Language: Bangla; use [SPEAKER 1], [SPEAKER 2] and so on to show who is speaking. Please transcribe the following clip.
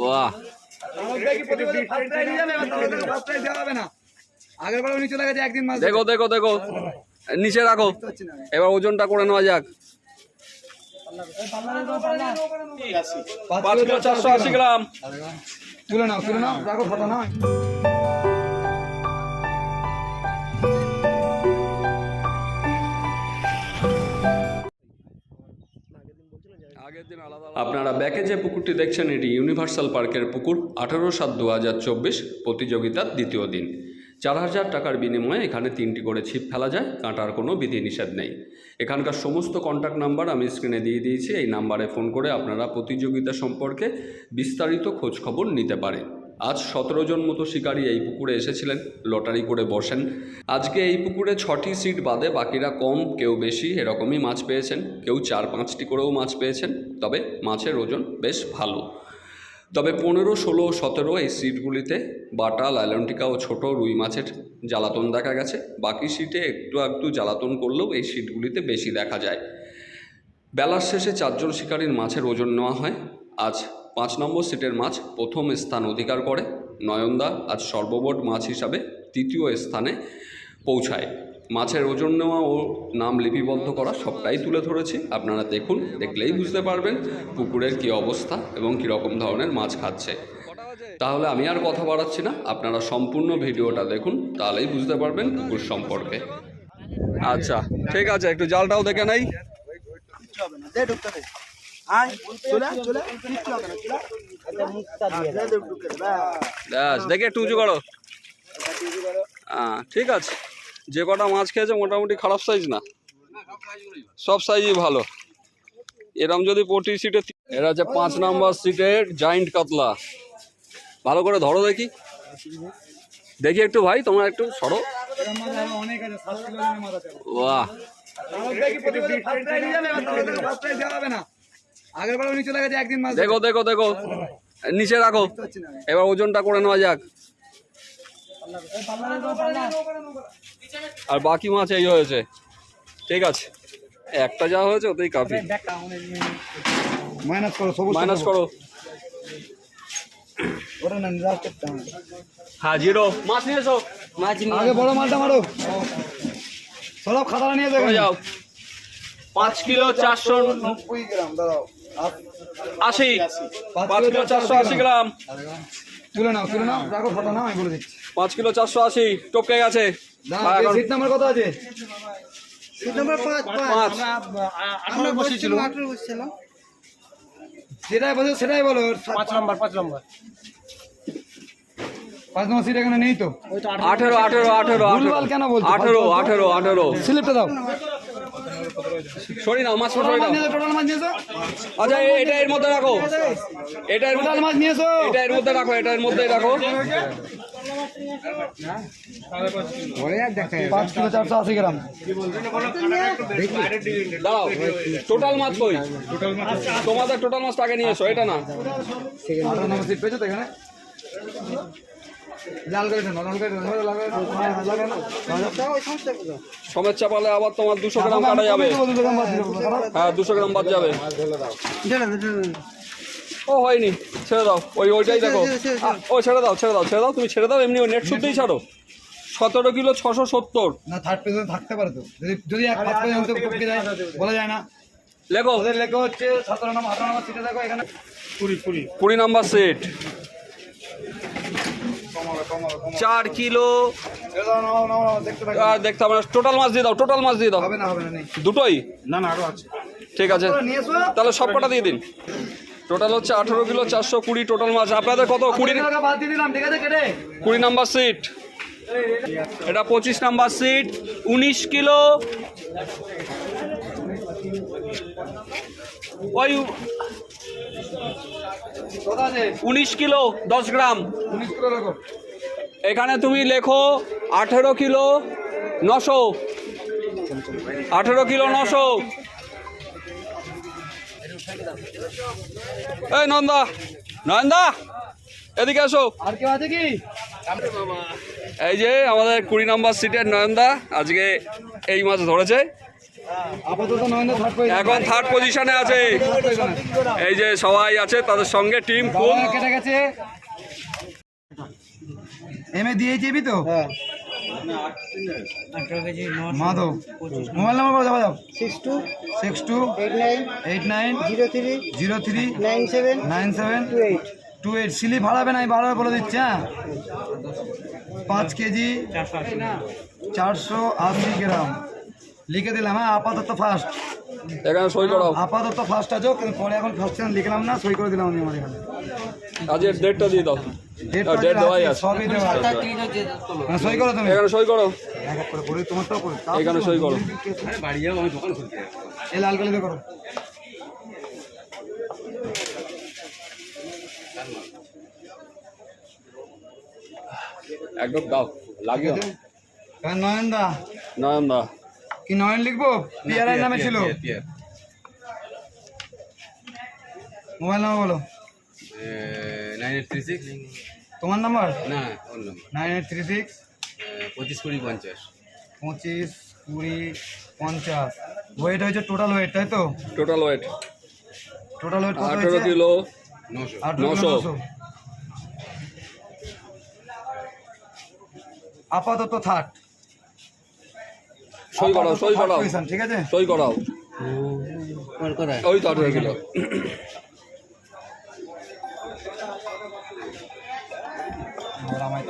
[SPEAKER 1] বাহ দেখো দেখো দেখো। নিচে রাখো। এবার ওজনটা করে নেওয়া যাক। পাঁচ কিলো চারশো আশি গ্রাম।
[SPEAKER 2] তুলে নাও তুলে নাও। রাখো খাতা নাও।
[SPEAKER 1] আপনারা ব্যাকে যে পুকুরটি দেখছেন, এটি ইউনিভার্সাল পার্কের পুকুর। আঠারো সাত দু হাজার চব্বিশ প্রতিযোগিতার দ্বিতীয় দিন। চার হাজার টাকার বিনিময়ে এখানে তিনটি করে ছিপ ফেলা যায়, কাঁটার কোনো বিধিনিষেধ নেই। এখানকার সমস্ত কন্ট্যাক্ট নাম্বার আমি স্ক্রিনে দিয়ে দিয়েছি, এই নাম্বারে ফোন করে আপনারা প্রতিযোগিতা সম্পর্কে বিস্তারিত খোঁজখবর নিতে পারেন। আজ সতেরো জন মতো শিকারী এই পুকুরে এসেছিলেন, লটারি করে বসেন। আজকে এই পুকুরে ছটি সিট বাদে বাকিরা কম, কেউ বেশি, এরকমই মাছ পেয়েছেন। কেউ চার পাঁচটি করেও মাছ পেয়েছেন, তবে মাছের ওজন বেশ ভালো। তবে পনেরো, ষোলো, সতেরো এই সিটগুলিতে বাটা, লাইলন্টিকা ও ছোট রুই মাছের জ্বালাতন দেখা গেছে। বাকি সিটে একটু একটু জ্বালাতন করলেও এই সিটগুলিতে বেশি দেখা যায়। বেলার শেষে চারজন শিকারীর মাছের ওজন নেওয়া হয়। আজ পাঁচ নম্বর সিটের মাছ প্রথম স্থান অধিকার করে। নয়নদা আজ সর্বমোট মাছ হিসাবে তৃতীয় স্থানে পৌঁছায়। মাছের ওজন নেওয়া ও নাম লিপিবদ্ধ করা সবটাই তুলে ধরেছি। আপনারা দেখুন, দেখলেই বুঝতে পারবেন পুকুরের কী অবস্থা এবং কীরকম ধরনের মাছ খাচ্ছে। তাহলে আমি আর কথা বাড়াচ্ছি না, আপনারা সম্পূর্ণ ভিডিওটা দেখুন, তাহলেই বুঝতে পারবেন পুকুর সম্পর্কে। আচ্ছা ঠিক আছে, একটু জালটাও দেখে নেই। ব্যাস দেখে উঁচু করো। হ্যাঁ ঠিক আছে। যে কটা মাছ খেয়েছে মোটামুটি খারাপ সাইজ না। সব সাইজই ভালো। এরম যদি পটি সিটে এরা হচ্ছে পাঁচ নাম্বার সিটের জায়েন্ট কাতলা। ভালো করে ধরো দেখি। দেখি একটু ভাই তোমরা একটু সরো।
[SPEAKER 2] অনেক আছে সাত কিলো ওজনের মাছ আছে।
[SPEAKER 1] বাহ।
[SPEAKER 2] আগের একদিন মাছ
[SPEAKER 1] দেখো দেখো দেখো। নিচে রাখো। এবার ওজনটা করে নেওয়া যাক। আর বাকি মাছ এই হয়েছে। ঠিক আছে। একটা যা হয়েছে ওতেই কাফি।
[SPEAKER 2] মাইনাস করো
[SPEAKER 1] মাইনাস করো। হ্যাঁ জিরো। মাছ নিয়ে এসো।
[SPEAKER 2] আগে বড় মালটা মারো। সব খাতাটা নিয়ে দেখো
[SPEAKER 1] যাও। পাঁচ কিলো চারশো
[SPEAKER 2] নব্বই গ্রাম দাঁড়াও।
[SPEAKER 1] আশি। পাঁচ কিলো চারশো আশি গ্রাম।
[SPEAKER 2] তুলে নাও তুলে নাও। রাখো খাতা নাও আমি বলে দিচ্ছি।
[SPEAKER 1] পাঁচ কিলো চারশো আশি টপকে গেছে?
[SPEAKER 2] সিট নাম্বার কত আছে?
[SPEAKER 1] পাঁচ
[SPEAKER 2] আমরা বসেছিলাম। যেটাই বলো সেটাই বলো।
[SPEAKER 3] পাঁচ নম্বর পাঁচ নম্বর।
[SPEAKER 2] পাঁচ নম্বর সিট এখানে নেই তো?
[SPEAKER 1] আঠেরো আঠেরো আঠেরো
[SPEAKER 2] ভুলভাল কেন বলছো?
[SPEAKER 1] আঠেরো আঠেরো আঠেরো।
[SPEAKER 2] স্লিপটা দাও।
[SPEAKER 1] সরি নাও মাছ
[SPEAKER 2] টোটাল
[SPEAKER 1] সরি আচ্ছা এটা এর মধ্যে রাখো। এটা এর মধ্যে
[SPEAKER 2] মাছ নিয়ে এসো
[SPEAKER 1] এটা এর মধ্যে রাখো এটা এর মধ্যেই রাখো।
[SPEAKER 2] পাঁচ কিলো চারশো আশি গ্রাম।
[SPEAKER 1] টোটাল মাছ কই? তোমাদের টোটাল মাছটা আগে নিয়ে এসো এটা না।
[SPEAKER 2] পেয়েছ তো এখানে
[SPEAKER 1] সমেত চাপালে আবার তোমার দুশো গ্রাম কাটা যাবে? হ্যাঁ দুশো গ্রাম বাদ যাবে। ও হয়নি ছেড়ে দাও। ওই ওইটাই দেখো। ও ছেড়ে দাও ছেড়ে দাও ছেড়ে দাও। তুমি ছেড়ে দাও এমনি নেট শুদ্ধই ছাড়ো। সতেরো কিলো ছশো সত্তর।
[SPEAKER 2] না থার্ড পজিশন থাকতে পারে তো যদি যদি এক পাঁচ বলা যায় না
[SPEAKER 1] লেখো।
[SPEAKER 2] ওদের লেখা হচ্ছে সতেরো নম্বর আঠারো নম্বর সিটে দেখো এখানে
[SPEAKER 3] কুড়ি কুড়ি।
[SPEAKER 1] কুড়ি নাম্বার সেট চার কিলো।
[SPEAKER 2] দেখতে
[SPEAKER 1] হবে টোটাল মাছ দিয়ে দাও টোটাল মাছ দিয়ে দাও। দুটোই?
[SPEAKER 3] না না আছে।
[SPEAKER 1] ঠিক আছে। তাহলে সব কটা দিয়ে দিন। টোটাল হচ্ছে আঠেরো কিলো চারশো কুড়ি টোটাল মাছ। আপনাদের কত? কুড়ি
[SPEAKER 2] কুড়ি
[SPEAKER 1] নাম্বার সিট। এটা পঁচিশ নাম্বার সিট। উনিশ কিলো। ওই উনিশ কিলো দশ গ্রাম। এখানে তুমি লেখো আঠেরো কিলো নশো। আঠেরো কিলো নশো। এই নন্দা নয়নদা এদিকে আসো
[SPEAKER 2] আর কেউ আছে কি?
[SPEAKER 1] এই যে আমাদের কুড়ি নম্বর সিটের নয়নদা আজকে এই মাছ ধরেছে।
[SPEAKER 2] আপাতত থার্ড পজিশন
[SPEAKER 1] এখন থার্ড পজিশনে আছে। এই যে সবাই আছে তাদের সঙ্গে টিম ফুল
[SPEAKER 2] কেটে গেছে। এম এ দিয়েছি তো? মাধব। মোবাইল নাম্বার বলো যাও
[SPEAKER 4] six two
[SPEAKER 2] six two
[SPEAKER 4] eight nine
[SPEAKER 2] eight nine
[SPEAKER 4] zero three
[SPEAKER 2] zero three
[SPEAKER 4] nine seven
[SPEAKER 2] nine seven
[SPEAKER 4] two eight
[SPEAKER 2] two eight Seely ভাড়াবে না আমি বারবার বলে দিচ্ছি হ্যাঁ? পাঁচ কেজি চারশো আশি গ্রাম। লিখে দিলাম হ্যাঁ আপাতত ফার্স্ট
[SPEAKER 1] এখানে সই করাও
[SPEAKER 2] আপাতত ফার্স্ট আছো কিন্তু পরে এখন ফার্স্ট লিখলাম না সই করে দিলাম আমি আমার এখানে।
[SPEAKER 1] আজকের ডেটটা দিয়ে দাও।
[SPEAKER 2] ডেট
[SPEAKER 1] দেওয়াই আছে।
[SPEAKER 2] সবই দেওয়া আছে। হ্যাঁ, সই করো তুমি।
[SPEAKER 1] এখানে সই করো।
[SPEAKER 2] এক এক করে করে তোমারটাও করে
[SPEAKER 1] এখানে সই করো।
[SPEAKER 2] এই লাল কালিতে করো।
[SPEAKER 1] একদম দাও লাগিও
[SPEAKER 2] হ্যাঁ নয়ন দা
[SPEAKER 1] নয়ন দা
[SPEAKER 2] কি নয়ন লিখব? পিয়ারের নামে ছিল। মোবাইল নাম্বার বলো।
[SPEAKER 5] নাইন এইট থ্রি সিক্স
[SPEAKER 2] তোমার নাম্বার?
[SPEAKER 5] না
[SPEAKER 2] নাইন এইট থ্রি সিক্স
[SPEAKER 5] পঁচিশ কুড়ি পঞ্চাশ।
[SPEAKER 2] পঁচিশ কুড়ি পঞ্চাশ। ওয়েট হয়েছে টোটাল ওয়েট তাই তো?
[SPEAKER 1] টোটাল ওয়েট
[SPEAKER 2] টোটাল ওয়েট কত
[SPEAKER 1] আঠেরো কিলো।
[SPEAKER 5] নশো।
[SPEAKER 2] আপাতত থার্ড।
[SPEAKER 1] সই করাও সই করাও।
[SPEAKER 2] ঠিক আছে?
[SPEAKER 1] সই করাও। ওই তো আঠারো কিলো।
[SPEAKER 2] আমায়